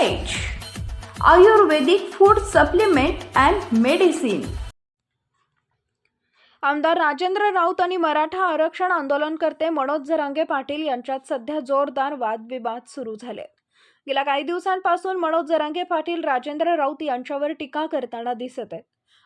Ayurvedic food supplement and medicine आमदार राजेंद्र राऊत आणि मराठा आरक्षण आंदोलनकर्ते मनोज जरांगे पाटील यांच्यात सध्या जोरदार वादविवाद सुरू झाले. गेल्या काही दिवसांपासून मनोज जरांगे पाटील राजेंद्र राऊत यांच्यावर टीका करताना दिसत आहेत.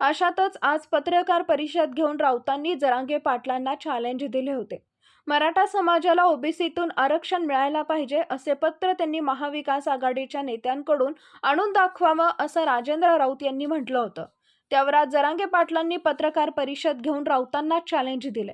अशातच आज पत्रकार परिषद घेऊन राऊतांनी जरांगे पाटलांना चॅलेंज दिले होते. मराठा समाजाला ओबीसीतून आरक्षण मिळायला पाहिजे असे पत्र त्यांनी महाविकास आघाडीच्या नेत्यांकडून आणून दाखवावं असं राजेंद्र राऊत यांनी म्हटलं होतं. त्यावर आज जरांगे पाटलांनी पत्रकार परिषद घेऊन राऊतांना चॅलेंज दिले.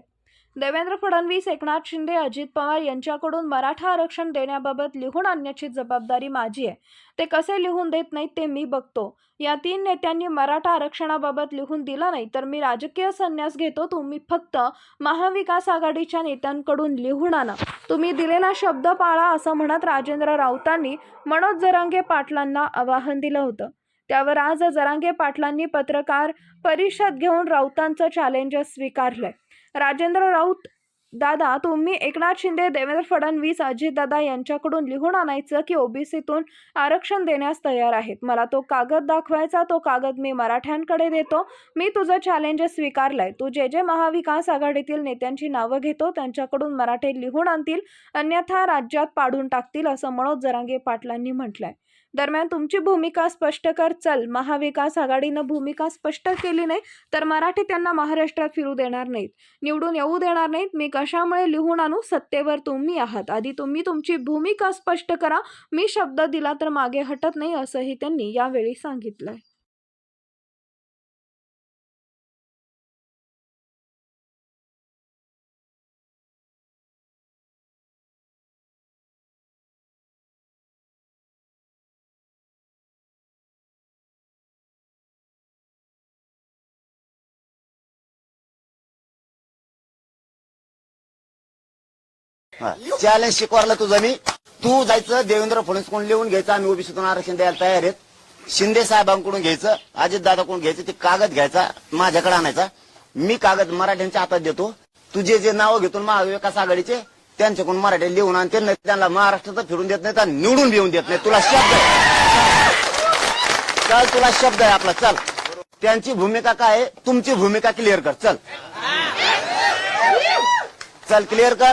देवेंद्र फडणवीस एकनाथ शिंदे अजित पवार यांच्याकडून मराठा आरक्षण देण्याबाबत लिहून आणण्याची जबाबदारी माझी आहे. ते कसे लिहून देत नाहीत ते मी बघतो. या तीन नेत्यांनी मराठा आरक्षणाबाबत लिहून दिलं नाही तर मी राजकीय संन्यास घेतो. तुम्ही फक्त महाविकास आघाडीच्या नेत्यांकडून लिहून आणा. तुम्ही दिलेला शब्द पाळा असं म्हणत राजेंद्र राऊतांनी मनोज जरांगे पाटलांना आवाहन दिलं होतं. त्यावर आज जरांगे पाटलांनी पत्रकार परिषद घेऊन राऊतांचं चॅलेंज स्वीकारलंय. राजेंद्र राऊत दादा तुम्ही एकनाथ शिंदे देवेंद्र फडणवीस अजितदादा यांच्याकडून लिहून आणायचं की ओबीसीतून आरक्षण देण्यास तयार आहेत? मला तो कागद दाखवायचा तो कागद मी मराठ्यांकडे देतो. मी तुझं चॅलेंज स्वीकारलंय. तू जे जे महाविकास आघाडीतील नेत्यांची नावं घेतो त्यांच्याकडून मराठे लिहून आणतील अन्यथा राज्यात पाडून टाकतील असं मनोज जरांगे पाटलांनी म्हटलंय. दरम्यान तुमची भूमिका स्पष्ट कर चल. महाविकास आघाडीनं भूमिका स्पष्ट केली नाही तर मराठी त्यांना महाराष्ट्रात फिरू देणार नाहीत. निवडून येऊ देणार नाहीत. मी कशामुळे लिहून आणू? सत्तेवर तुम्ही आहात. आधी तुम्ही तुमची भूमिका स्पष्ट करा. मी शब्द दिला तर मागे हटत नाही असंही त्यांनी यावेळी सांगितलंय. चॅलेंज शिकवायला तुझं मी. तू जायचं देवेंद्र फडणवीस कोण लिहून घ्यायचं आम्ही ओबीसीतून आरक्षण द्यायला तयार आहेत. शिंदे साहेबांकडून घ्यायचं अजित दादाकडून घ्यायचं ते कागद घ्यायचा माझ्याकडे आणायचा. मी कागद मराठ्यांच्या हातात देतो. तुझे जे नाव घेतो महाविकास आघाडीचे त्यांच्याकडून मराठी लिहून आणते नाही त्यांना महाराष्ट्राचं फिरून देत नाही त्यांना निवडून लिहून देत नाही तुला शब्द आहे. चल तुला शब्द आहे आपला. चल. त्यांची भूमिका काय आहे? तुमची भूमिका क्लिअर कर. चल. चल क्लिअर कर.